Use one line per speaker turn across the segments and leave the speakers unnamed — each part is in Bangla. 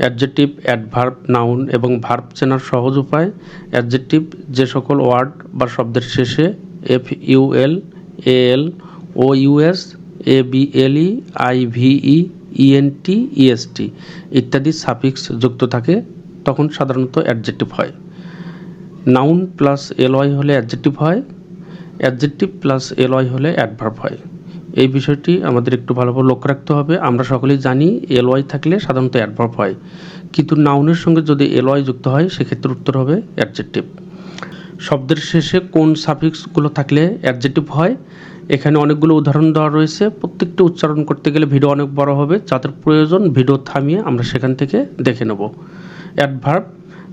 অ্যাডজেটিভ অ্যাডভার্ব, নাউন এবং ভার্ব চেনার সহজ উপায়। অ্যাডজেটিভ যে সকল ওয়ার্ড বা শব্দের শেষে F U L L A L O U S A B L E I V E E N T E S T ইত্যাদি সাফিক্স যুক্ত থাকে, তখন সাধারণত অ্যাডজেটিভ হয়। নাউন প্লাস এলওয়াই হলে অ্যাডজেটিভ হয় অ্যাডজেটিভ প্লাস এলওয়াই হলে অ্যাডভার্ব হয়। এই বিষয়টি আমাদের একটু ভালোভাবে লক্ষ্য রাখতে হবে। আমরা সকলেই জানি এলওয়াই থাকলে সাধারণত অ্যাডভার্ব হয়। কিন্তু নাউনের সঙ্গে যদি এলওয়াই যুক্ত হয়, সেক্ষেত্রে উত্তর হবে অ্যাডজেটিভ শব্দের শেষে কোন সাফিক্সগুলো থাকলে অ্যাডজেটিভ হয়? এখানে অনেকগুলো উদাহরণ দেওয়া রয়েছে। প্রত্যেকটা উচ্চারণ করতে গেলে ভিডিও অনেক বড় হবে। যাদের প্রয়োজন ভিডিও থামিয়ে আমরা সেখান থেকে দেখে নেব। অ্যাডভার্ব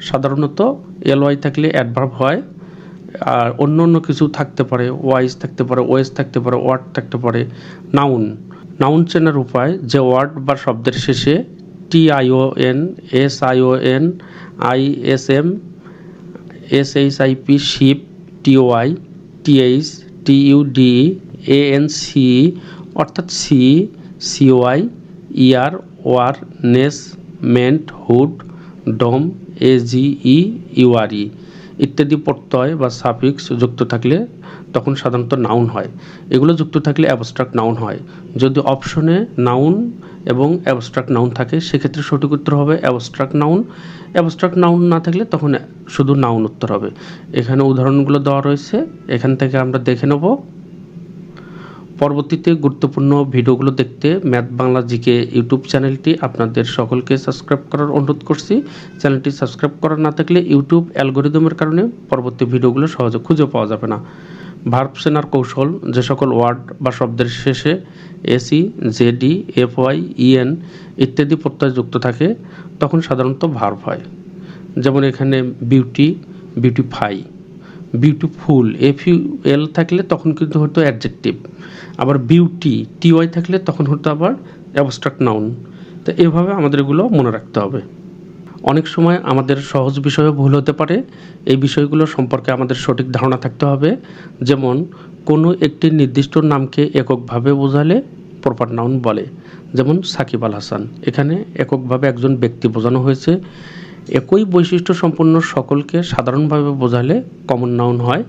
সাধারণত এলওয়াই থাকলে অ্যাডভার্ব হয়। আর অন্য অন্য কিছু থাকতে পারে ওয়াইজ থাকতে পারে ওয়েস থাকতে পারে ওয়ার্ড থাকতে পারে নাউন নাউন চেনার উপায় যে ওয়ার্ড বা শব্দের শেষে T I O N S I O N I S M S H I P ship T O I T H T U D A N C অর্থাৎ C C O I eer war ness ment hood dom A G ই ইউআরই ইত্যাদি প্রত্যয় বা সাফিক্স যুক্ত থাকলে তখন সাধারণত নাউন হয়। এগুলো যুক্ত থাকলে অ্যাবস্ট্রাক্ট নাউন হয়। যদি অপশনে নাউন এবং অ্যাবস্ট্রাক্ট নাউন থাকে, সেক্ষেত্রে সঠিক উত্তর হবে অ্যাবস্ট্রাক্ট নাউন অ্যাবস্ট্রাক্ট নাউন না থাকলে তখন শুধু নাউন উত্তর হবে। এখানে উদাহরণগুলো দেওয়া রয়েছে। এখান থেকে আমরা দেখে নেব। পরবর্তীতে গুরুত্বপূর্ণ ভিডিওগুলো দেখতে ম্যাথ বাংলা জিকে ইউটিউব চ্যানেলটি আপনাদের সকলকে সাবস্ক্রাইব করার অনুরোধ করছি। চ্যানেলটি সাবস্ক্রাইব করা না থাকলে ইউটিউব অ্যালগোরিদমের কারণে পরবর্তী ভিডিওগুলো সহজে খুঁজে পাওয়া যাবে না। ভার্ব সেনার কৌশল, যে সকল ওয়ার্ড বা শব্দের শেষে A C Z D F Y E N ইত্যাদি প্রত্যয় যুক্ত থাকে, তখন সাধারণত ভার্ব হয়। যেমন এখানে beauty beautify beautiful F U L থাকলে তখন কিন্তু হতো অ্যাডজেক্টিভ আবার বিউটি টি ওয়াই থাকলে তখন হতো আবার অ্যাবস্ট্রাক্ট নাউন তো এভাবে আমাদের এগুলো মনে রাখতে হবে। অনেক সময় আমাদের সহজ বিষয়ে ভুল হতে পারে। এই বিষয়গুলো সম্পর্কে আমাদের সঠিক ধারণা থাকতে হবে। যেমন, কোনো একটি নির্দিষ্ট নামকে এককভাবে বোঝালে প্রপার নাউন বলে। যেমন সাকিব আল হাসান। এখানে এককভাবে একজন ব্যক্তি বোঝানো হয়েছে। একই বৈশিষ্ট্য সম্পন্ন সকলকে সাধারণভাবে বোঝালে কমন নাউন হয়,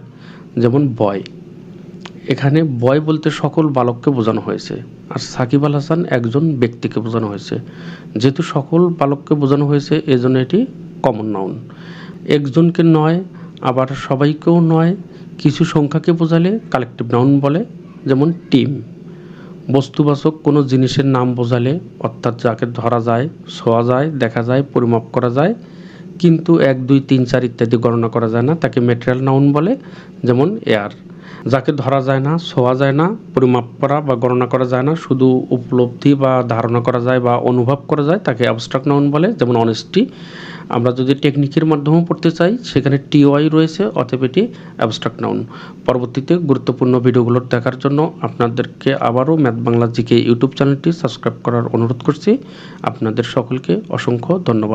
যেমন বয় এখানে বয় বলতে সকল বালককে বোঝানো হয়েছে, আর সাকিব আল হাসান একজন ব্যক্তিকে বোঝানো হয়েছে। যেহেতু সকল বালককে বোঝানো হয়েছে, এজন্য এটি কমন নাউন একজনকে নয়, আবার সবাইকেও নয়, কিছু সংখ্যাকে বোঝালে কালেকটিভ নাউন বলে, যেমন টিম বস্তুবাচক কোনো জিনিসের নাম বোঝালে, অর্থাৎ যাকে ধরা যায়, ছোঁয়া যায়, দেখা যায়, পরিমাপ করা যায় কিন্তু এক, দুই, তিন, চার ইত্যাদি গণনা করা যায় না। তাকে মেটেরিয়াল নাউন বলে, যেমন এয়ার যাকে ধরা যায় না, ছোঁয়া যায় না, পরিমাপ করা বা গণনা করা যায় না, শুধু উপলব্ধি বা ধারণা করা যায় বা অনুভব করা যায়, তাকে অ্যাবস্ট্রাক্ট নাউন বলে, যেমন অনেস্টি আমরা যদি টেকনিকের মাধ্যমেও পড়তে চাই, সেখানে টিওয়াই রয়েছে, অতএব এটি অ্যাবস্ট্রাক্ট নাউন পরবর্তীতে গুরুত্বপূর্ণ ভিডিওগুলো দেখার জন্য আপনাদেরকে আবারও ম্যাথ বাংলা জিকে ইউটিউব চ্যানেলটি সাবস্ক্রাইব করার অনুরোধ করছি। আপনাদের সকলকে অসংখ্য ধন্যবাদ।